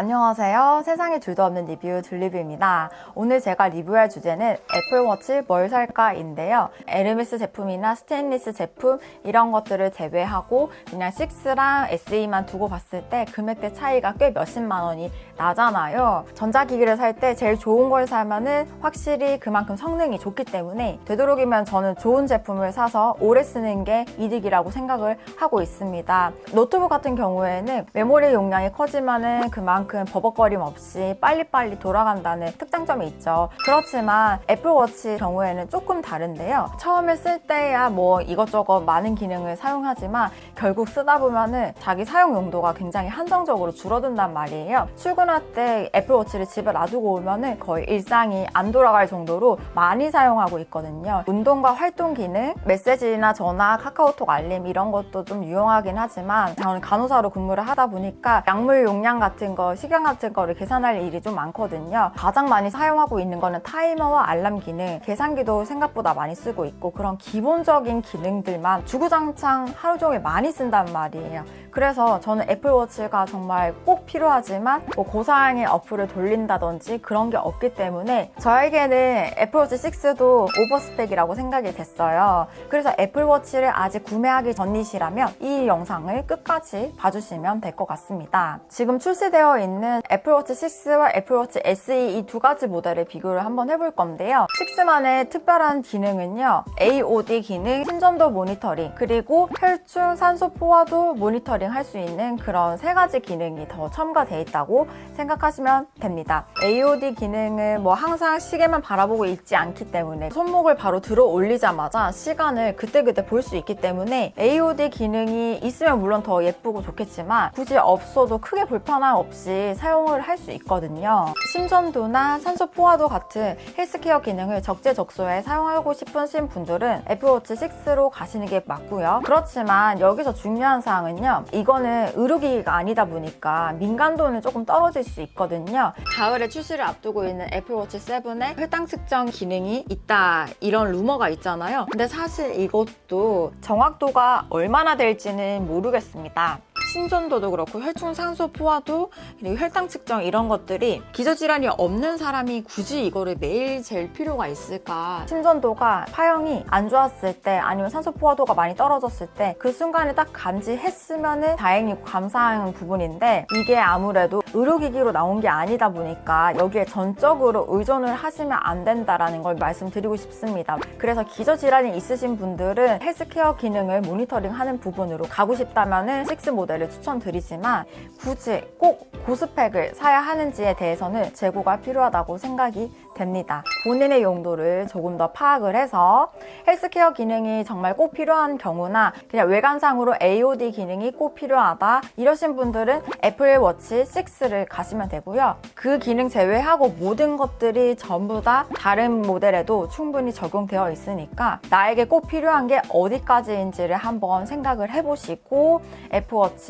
안녕하세요. 세상에 둘도 없는 리뷰 둘리뷰입니다. 오늘 제가 리뷰할 주제는 애플워치 뭘 살까인데요. 에르메스 제품이나 스테인리스 제품 이런 것들을 제외하고 그냥 6랑 SE만 두고 봤을 때 금액대 차이가 꽤 몇십만 원이 나잖아요. 전자기기를 살 때 제일 좋은 걸 사면은 확실히 그만큼 성능이 좋기 때문에 되도록이면 저는 좋은 제품을 사서 오래 쓰는 게 이득이라고 생각을 하고 있습니다. 노트북 같은 경우에는 메모리 용량이 커지면은 그만큼 버벅거림 없이 빨리빨리 돌아간다는 특장점이 있죠. 그렇지만 애플워치 경우에는 조금 다른데요. 처음에 쓸 때야 뭐 이것저것 많은 기능을 사용하지만 결국 쓰다 보면은 자기 사용 용도가 굉장히 한정적으로 줄어든단 말이에요. 출근할 때 애플워치를 집에 놔두고 오면은 거의 일상이 안 돌아갈 정도로 많이 사용하고 있거든요. 운동과 활동 기능, 메시지나 전화, 카카오톡 알림 이런 것도 좀 유용하긴 하지만 저는 간호사로 근무를 하다 보니까 약물 용량 같은 거, 같은 거를 계산할 일이 좀 많거든요. 가장 많이 사용하고 있는 거는 타이머와 알람 기능, 계산기도 생각보다 많이 쓰고 있고 그런 기본적인 기능들만 주구장창 하루 종일 많이 쓴단 말이에요. 그래서 저는 애플워치가 정말 꼭 필요하지만 뭐 고사양의 어플을 돌린다든지 그런 게 없기 때문에 저에게는 애플워치 6도 오버스펙이라고 생각이 됐어요. 그래서 애플워치를 아직 구매하기 전이시라면 이 영상을 끝까지 봐주시면 될 것 같습니다. 지금 출시되어 있는 애플워치 6와 애플워치 SE 이 두 가지 모델을 비교를 한번 해볼 건데요. 6만의 특별한 기능은요. AOD 기능, 심전도 모니터링, 그리고 혈중 산소 포화도 모니터링 할 수 있는 그런 세 가지 기능이 더 첨가되어 있다고 생각하시면 됩니다. AOD 기능은 뭐 항상 시계만 바라보고 있지 않기 때문에 손목을 바로 들어 올리자마자 시간을 그때그때 볼 수 있기 때문에 AOD 기능이 있으면 물론 더 예쁘고 좋겠지만 굳이 없어도 크게 불편함 없이 사용을 할 수 있거든요. 심전도나 산소 포화도 같은 헬스케어 기능을 적재적소에 사용하고 싶으신 분들은 애플워치 6로 가시는 게 맞고요. 그렇지만 여기서 중요한 사항은요. 이거는 의료기기가 아니다 보니까 민감도는 조금 떨어질 수 있거든요. 가을에 출시를 앞두고 있는 애플워치 7에 혈당 측정 기능이 있다 이런 루머가 있잖아요. 근데 사실 이것도 정확도가 얼마나 될지는 모르겠습니다. 심전도도 그렇고 혈중 산소 포화도 그리고 혈당 측정 이런 것들이 기저질환이 없는 사람이 굳이 이거를 매일 잴 필요가 있을까? 심전도가 파형이 안 좋았을 때 아니면 산소 포화도가 많이 떨어졌을 때 그 순간에 딱 감지했으면 다행이고 감사한 부분인데 이게 아무래도 의료기기로 나온 게 아니다 보니까 여기에 전적으로 의존을 하시면 안 된다라는 걸 말씀드리고 싶습니다. 그래서 기저질환이 있으신 분들은 헬스케어 기능을 모니터링 하는 부분으로 가고 싶다면 6 모델 을 추천드리지만 굳이 꼭 고스펙을 사야 하는지에 대해서는 재고가 필요하다고 생각이 됩니다. 본인의 용도를 조금 더 파악을 해서 헬스케어 기능이 정말 꼭 필요한 경우나 그냥 외관상으로 AOD 기능이 꼭 필요하다 이러신 분들은 애플워치 6를 가시면 되고요. 그 기능 제외하고 모든 것들이 전부 다 다른 모델에도 충분히 적용되어 있으니까 나에게 꼭 필요한 게 어디까지인지를 한번 생각을 해보시고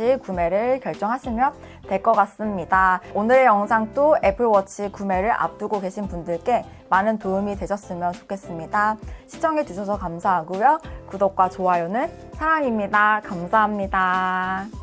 애플워치 구매를 결정하시면 될 것 같습니다. 오늘의 영상도 애플워치 구매를 앞두고 계신 분들께 많은 도움이 되셨으면 좋겠습니다. 시청해주셔서 감사하고요. 구독과 좋아요는 사랑입니다. 감사합니다.